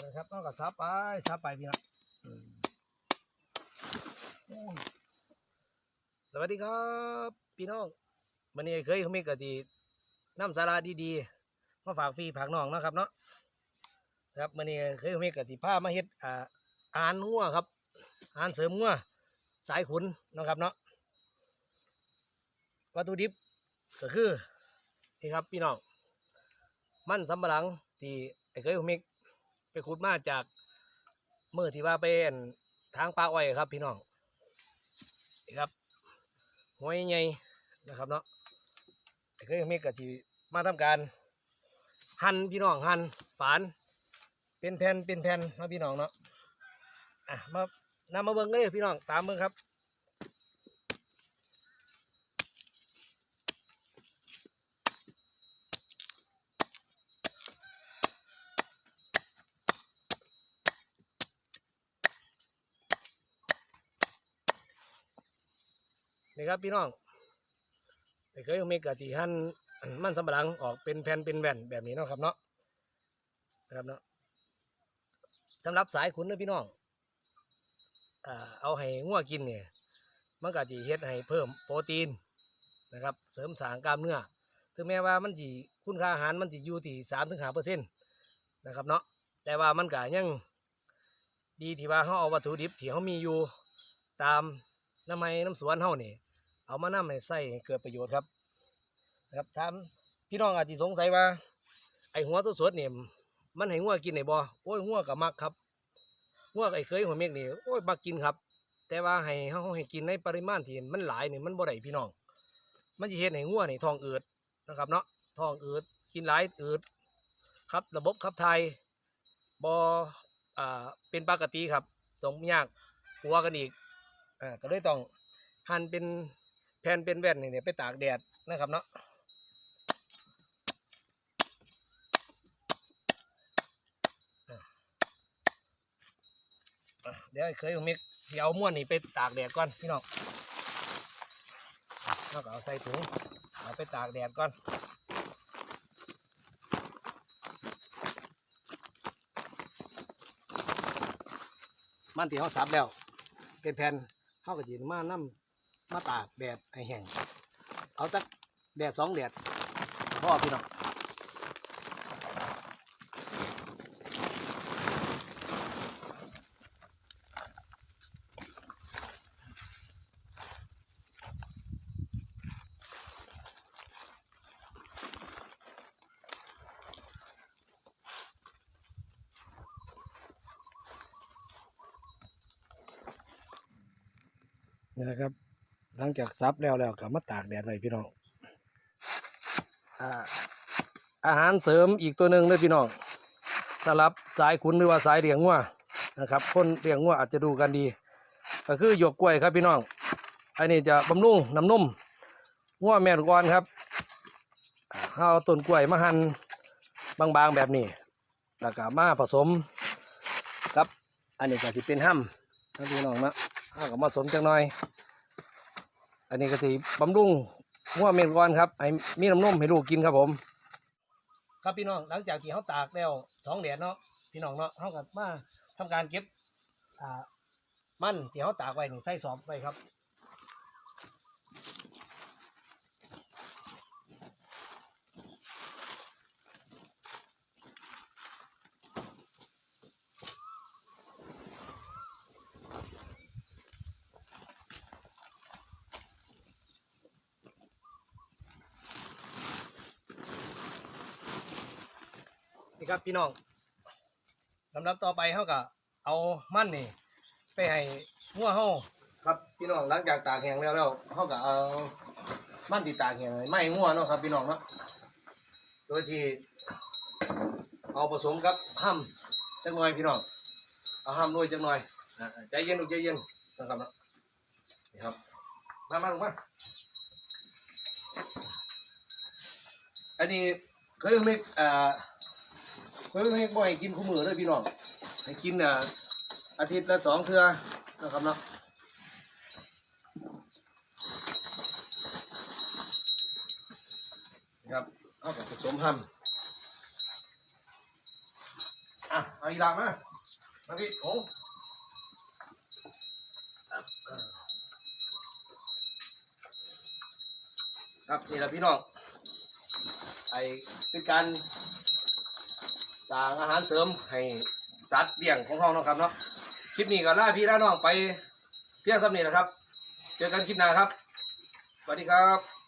นะครับต้องกับซับไปซับไปพี่น้องอืมโอ้ยสวัสดีครับพี่น้องวันนี้เคยเขามีกะทีน้ำสาระดีๆมาฝากฟรีผักน้องเนาะครับเนาะครับวันนี้เคยเขามีกะทีผ้ามาเฮ็ดอ่าอาหารงัวครับอาหารเสริมงัวสายขุนเนาะครับเนาะวัตถุดิบก็คือนี่ครับพี่น้องมันสำปะหลังที่ไอ้เคยผมมิก ไปขุดมาจากเมื่อที่ว่าไปอั่นทางป่าอ้อยครับ พี่น้องนี่ครับหัวใหญ่นะครับเนาะเคยมมิกก็ที่มาทำการ หั่นพี่น้องหั่นฝาน เป็นแผ่นเป็นแผ่นนะพี่น้องเนาะอะมานำมาเบิ่งเลยพี่น้องตามเบิ่งครับ นี่ครับพี่น้องไม่เคยมีกะทิหั่นมันสำปะหลังออกเป็นแผ่นเป็นแว่นแบบนี้นะครับเนาะนะครับเนาะสำหรับสายขุนนะพี่น้องเอาให้งัวกินเนี่ยมันก็จะเฮ็ดให้เพิ่มโปรตีนนะครับ เสริมสางกล้ามเนื้อถึงแม้ว่ามันจีคุณค่าอาหารมันจะอยู่ที่สามถึงห้าเปอร์เซ็นต์นะครับเนาะแต่ว่ามันก็ยังดีที่ว่าเขาเอาวัตถุดิบที่เขามีอยู่ตามน้ำไม้น้ำสวนเฮานี่ เอามานำให้ใส่ให้เกิดประโยชน์ครับนะครับถามพี่น้องอาจจะสงสัยว่า ไอหัวสดๆนี่ยมันให้งัวกินได้บ่โอ้ยงัวก็มักครับงัวไอ้เคยหัวเมกนี่โอ้ยมักกินครับ แต่ว่าให้เฮาให้กินในปริมาณที่มันหลายเนี่ยมันบ่ได้พี่น้อง มันจะเฮ็ดให้งัวนี่ทองอืดนะครับเนาะทองอืดกินหลายอืดครับระบบขับถ่ายบ่อ่าเป็นปกติครับต้องยากกลัวกันอีกอ่าก็เลยต้องหั่นเป็น แผ่นเป็นแว่นนี่เนี่ยไปตากแดดนะครับเนาะเดี๋ยวเคยมิกสิเอาม้วนนี่ไปตากแดดก่อนพี่น้องแล้วก็เอาใส่ถุงเอาไปตากแดดก่อนมันที่เขาสับแล้ว เป็นแผ่นเขาก็จีนมานํ มาตากแดดให้แห้งเอาตักแดดสองแดดพ่อพี่น้องนี่นะครับ หลังจากซับแล้วแล้วก็มาตากแดดไว้พี่น้องอ่าอาหารเสริมอีกตัวหนึ่งเลยพี่น้องสำหรับสายขุนหรือว่าสายเลี้ยงงัวนะครับ คนเลี้ยงงัวอาจจะดูกันดี ก็คือหยวกกล้วยครับพี่น้องอันนี้จะบำรุงน้ำนุ่มงัวแม่ลูกอ่อนครับอ่าเอาต้นกล้วยมาหั่นบางๆแบบนี้แล้วก็มาผสมครับ อันนี้ก็จะเป็นห้ำนะพี่น้องนะเอาก็มาผสมจังหน่อย อันนี้ก็สิบำรุงหัวเมนก่อนครับให้มีน้ำนมให้ลูกกินครับผม ครับพี่น้องหลังจากที่เขาตากแล้วสองแดดเนาะพี่น้องเนาะเขากับมาทำการเก็บอ่ามันที่เขาตากไว้นี่ใส่สอบไปครับ นี่ครับพี่น้องลำดับต่อไปเขาก็เอามันนี่ไปให้งัวเขาครับพี่น้องหลังจากตากแห้งแล้วแล้วเขาก็เอามันที่ตากแห้งไม่งัวเนาะครับ พี่น้องเนาะโดยที่เอาผสมกับห้ำจักหน่อยพี่น้องเอาห้ำด้วยจักหน่อยใจเย็นลูกใจเย็นนะครับนาะนี่ครับมามาลงมาอันนี้เคยไมีอ่า เฮ้ยให้บ่ให้กินคู่มือเลยพี่น้อง ให้กินอะอาทิตย์ละสองเทื่อนะครับเนาะนะครับเอากับผสมห้อะเอาอีหลังมามาพี่โอ้ครับนี่แหละพี่น้องไอเป็นการ สร้างอาหารเสริมให้สัตว์เลี้ยงของเราเนาะครับเนาะคลิปนี้ก็ล่าพี่ล่าน้องไปเพียงสำเนีนะครับ เจอกันคลิปหน้าครับสวัสดีครับ